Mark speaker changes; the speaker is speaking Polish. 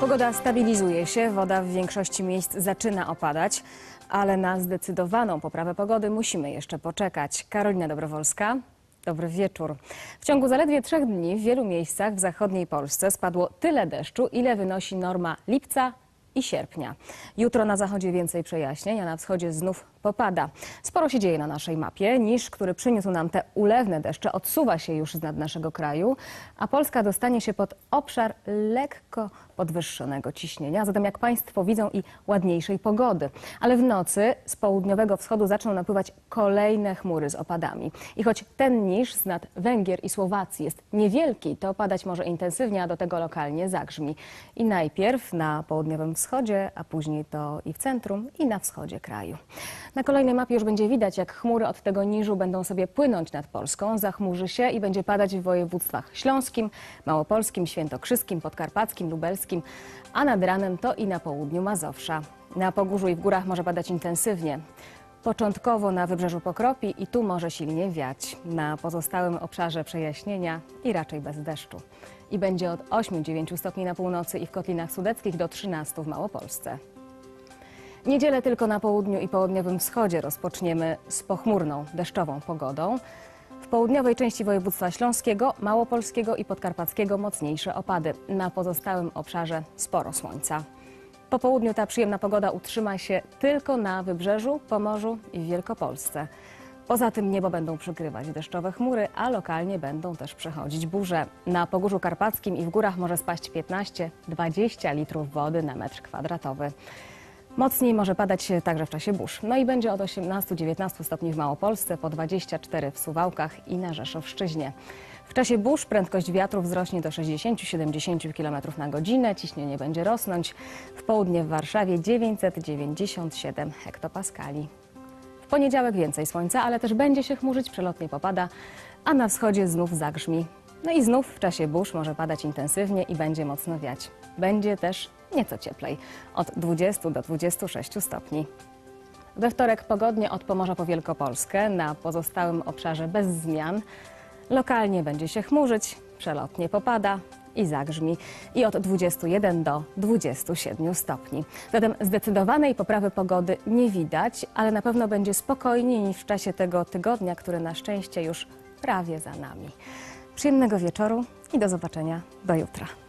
Speaker 1: Pogoda stabilizuje się, woda w większości miejsc zaczyna opadać, ale na zdecydowaną poprawę pogody musimy jeszcze poczekać. Karolina Dobrowolska. Dobry wieczór. W ciągu zaledwie trzech dni w wielu miejscach w zachodniej Polsce spadło tyle deszczu, ile wynosi norma lipca i sierpnia. Jutro na zachodzie więcej przejaśnień, a na wschodzie znów popada. Sporo się dzieje na naszej mapie. Niż, który przyniósł nam te ulewne deszcze, odsuwa się już z nad naszego kraju, a Polska dostanie się pod obszar lekko podwyższonego ciśnienia, zatem jak Państwo widzą i ładniejszej pogody. Ale w nocy z południowego wschodu zaczną napływać kolejne chmury z opadami. I choć ten niż z nad Węgier i Słowacji jest niewielki, to opadać może intensywnie, a do tego lokalnie zagrzmi. I najpierw na południowym wschodzie, a później to i w centrum, i na wschodzie kraju. Na kolejnej mapie już będzie widać, jak chmury od tego niżu będą sobie płynąć nad Polską. Zachmurzy się i będzie padać w województwach śląskim, małopolskim, świętokrzyskim, podkarpackim, lubelskim, a nad ranem to i na południu Mazowsza. Na Pogórzu i w górach może padać intensywnie. Początkowo na wybrzeżu pokropi i tu może silnie wiać. Na pozostałym obszarze przejaśnienia i raczej bez deszczu. I będzie od 8-9 stopni na północy i w Kotlinach Sudeckich do 13 w Małopolsce. Niedzielę tylko na południu i południowym wschodzie rozpoczniemy z pochmurną, deszczową pogodą. W południowej części województwa śląskiego, małopolskiego i podkarpackiego mocniejsze opady. Na pozostałym obszarze sporo słońca. Po południu ta przyjemna pogoda utrzyma się tylko na wybrzeżu, Pomorzu i Wielkopolsce. Poza tym niebo będą przykrywać deszczowe chmury, a lokalnie będą też przechodzić burze. Na Pogórzu Karpackim i w górach może spaść 15-20 litrów wody na metr kwadratowy. Mocniej może padać także w czasie burz. No i będzie od 18-19 stopni w Małopolsce, po 24 w Suwałkach i na Rzeszowszczyźnie. W czasie burz prędkość wiatru wzrośnie do 60-70 km na godzinę, ciśnienie będzie rosnąć. W południe w Warszawie 997 hektopaskali. W poniedziałek więcej słońca, ale też będzie się chmurzyć, przelotnie popada, a na wschodzie znów zagrzmi. No i znów w czasie burz może padać intensywnie i będzie mocno wiać. Będzie też nieco cieplej, od 20 do 26 stopni. We wtorek pogodnie od Pomorza po Wielkopolskę, na pozostałym obszarze bez zmian. Lokalnie będzie się chmurzyć, przelotnie popada i zagrzmi i od 21 do 27 stopni. Zatem zdecydowanej poprawy pogody nie widać, ale na pewno będzie spokojniej niż w czasie tego tygodnia, który na szczęście już prawie za nami. Przyjemnego wieczoru i do zobaczenia do jutra.